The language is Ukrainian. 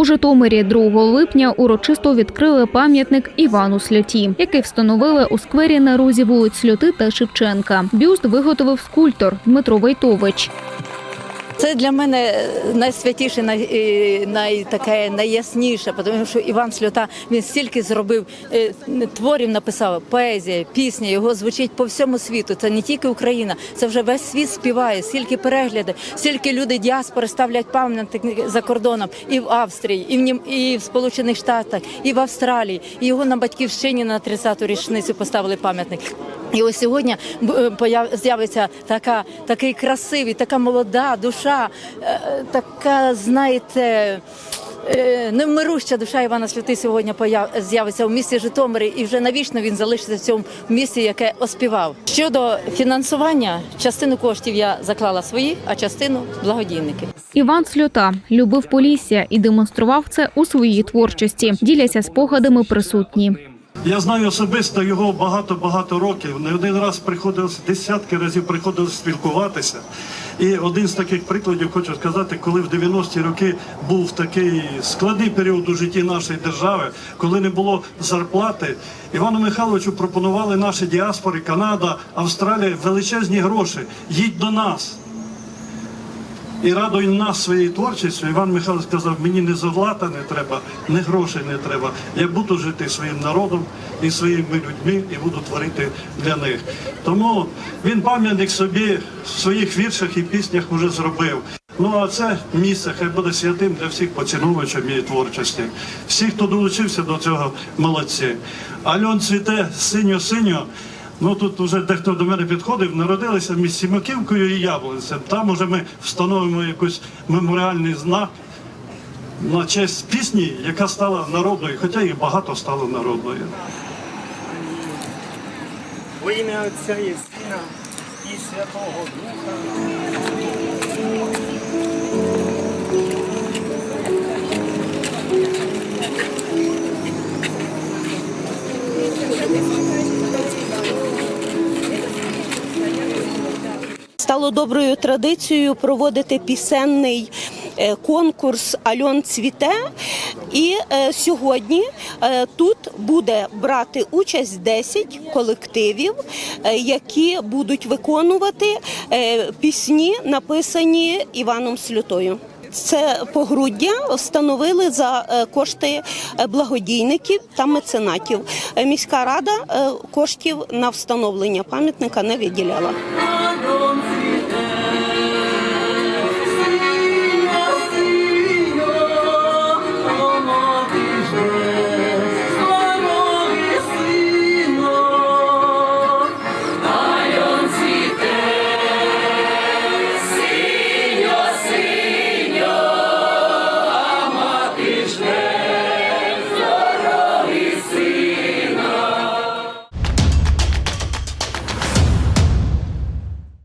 У Житомирі 2 липня урочисто відкрили пам'ятник Івану Сльоті, який встановили у сквері на розі вулиць Сльоти та Шевченка. Бюст виготовив скульптор Дмитро Войтович. Це для мене найсвятіше, най, е, най, таке найясніше, тому що Іван Сльота він стільки зробив е, творів, написав поезія, пісня. Його звучить по всьому світу. Це не тільки Україна, це вже весь світ співає. Скільки переглядів, скільки люди діаспори ставлять пам'ятник за кордоном і в Австрії, і в Нім, і в Сполучених Штатах, і в Австралії. І його на батьківщині на 30-ту річницю поставили пам'ятник. І ось сьогодні е, з'явиться така, такий красивий, така молода душа, е, така, знаєте, е, невмируща душа Івана Святи сьогодні з'явиться в місті Житомирі, і вже навічно він залишиться в цьому місті, яке оспівав. Щодо фінансування, частину коштів я заклала свої, а частину благодійники. Іван Сльота любив Полісся і демонстрував це у своїй творчості. Діляться спогадами присутні. Я знаю особисто його багато-багато років. Не один раз приходилось, десятки разів приходилось спілкуватися. І один з таких прикладів хочу сказати, коли в 90-ті роки був такий складний період у житті нашої держави, коли не було зарплати, Івану Михайловичу пропонували наші діаспори, Канада, Австралія величезні гроші. Їдь до нас. І радує нас своєю творчістю. Іван Михайлович сказав, мені не злата не треба, не грошей не треба. Я буду жити своїм народом і своїми людьми і буду творити для них. Тому він пам'ятник собі в своїх віршах і піснях вже зробив. Ну а це місце хай буде святим для всіх поціновувачів моєї творчості. Всі, хто долучився до цього, молодці. Альон цвіте синьо-синьо. Ну тут вже дехто до мене підходив, народилися між Сімаківкою і Яблонцем. Там уже ми встановимо якийсь меморіальний знак на честь пісні, яка стала народною, хоча і багато стало народною. Во ім'я Отця і Сина і Святого Духа. Стало доброю традицією проводити пісенний е, конкурс Альон Цвіте. І е, сьогодні е, тут буде брати участь 10 колективів, які будуть виконувати пісні, написані Іваном Слютою. Це погруддя встановили за кошти благодійників та меценатів. Міська рада коштів на встановлення пам'ятника не виділяла.